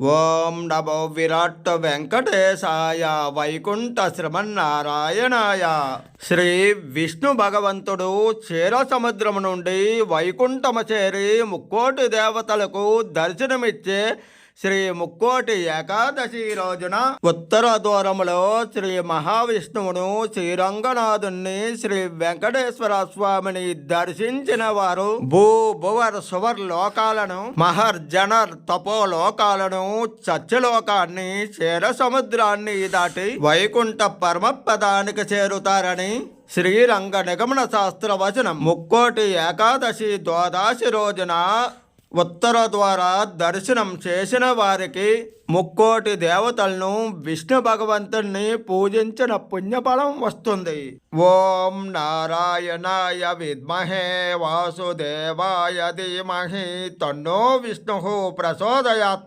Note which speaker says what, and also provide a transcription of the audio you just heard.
Speaker 1: ఓం నమో విరాట్ వెంకటేశాయ వైకుంఠ శ్రమన్నారాయణాయ. శ్రీ విష్ణు భగవంతుడు క్షీర సముద్రము నుండి వైకుంఠము చేరి ముక్కోటి దేవతలకు దర్శనమిచ్చే శ్రీ ముక్కోటి ఏకాదశి రోజున ఉత్తర దూరములో శ్రీ మహావిష్ణువును శ్రీరంగనాథుణ్ణి శ్రీ వెంకటేశ్వర స్వామిని దర్శించిన వారు భూ భువర్ సువర్ లోకాలను మహర్జనర్ తపోలోకాలను తపో లోకాలను చచ్చలోకాన్ని క్షీర సముద్రాన్ని దాటి వైకుంఠ పరమపదానికి చేరుతారని శ్రీరంగ నిగమన శాస్త్ర వచనం. ముక్కోటి ఏకాదశి ద్వాదశి రోజున ఉత్తర ద్వారా దర్శనం చేసిన వారికి ముక్కోటి దేవతలను విష్ణు భగవంతుణ్ణి పూజించిన పుణ్యఫలం వస్తుంది. ఓం నారాయణాయ విద్మహే వాసుదేవాయ ధీమహి తన్నో విష్ణు ప్రచోదయాత్.